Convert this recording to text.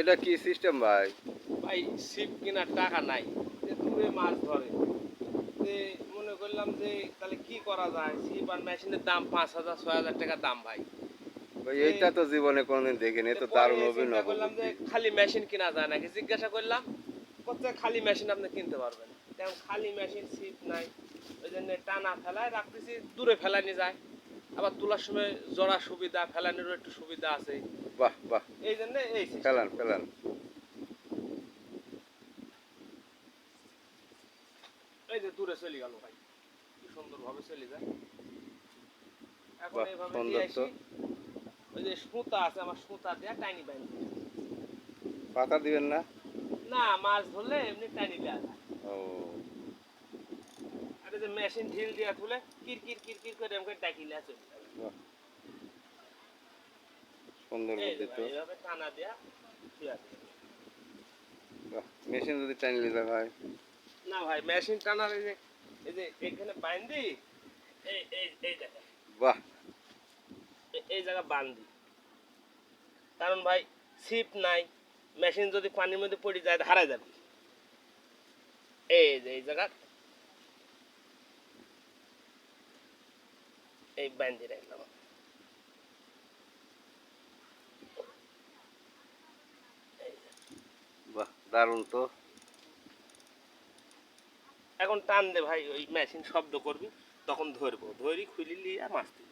এটা কি সিস্টেম ভাই? ভাই ছিপ কেনার টাকা নাই। যে দূরে মাছ ধরে। যে মনে করলাম যে তাহলে কি করা যায়? ছিপ আর মেশিনের দাম পাঁচ হাজার ছয় হাজার টাকা দাম ভাই। ভাই এইটা তো জীবনে কোনোদিন দেখিনি তো দারুণ অভিনব। চিন্তা যে খালি মেশিন কিনা যায় নাকি? জিজ্ঞাসা করলাম কোথায় খালি মেশিন আপনি কিনতে পারবেন। তেমন খালি মেশিন ছিপ নাই। ওই জন্য টানা ফেলায় রাখতেছি দূরে ফেলানি যায়। আবার তোলার সময় জোড়া সুবিধা ফেলানিরও একটু সুবিধা আছে। বাহ বাহ। এই জন্য এই ফেলান ফেলান। এই যে দূরে চলে গেল ভাই। কি সুন্দর ভাবে চলে যায়। এখন এইভাবে দিয়ে আসি। ওই যে সুতা আছে আমার সুতা দিয়ে টাইনি বাইনি পাতা দিবেন না? না মাছ ধরলে এমনি টাইনি দেওয়া যায়। ও। মেশিন ঢিল দিয়া তুলে কির কির কির কির করে আমাকে ডাকিলে চলে সুন্দর বুদ্ধি তো। এইভাবে টানা দেয়া আছে। মেশিন যদি টাইনলে যায় ভাই না ভাই মেশিন টানার এই যে এই যে এখানে বাইন্দি এই এই এই জায়গায়। বাহ। এই জায়গা বান্ধি কারণ ভাই ছিপ নাই মেশিন যদি পানির মধ্যে পড়ে যায় হারাই যাবে। এই যে এই জায়গা এই বান্ধি রাখলাম বাহ দারুণ তো। এখন টান দে ভাই ওই মেশিন শব্দ করবি তখন ধরবো। ধরি খুলি লিয়ে মাছ দিবি।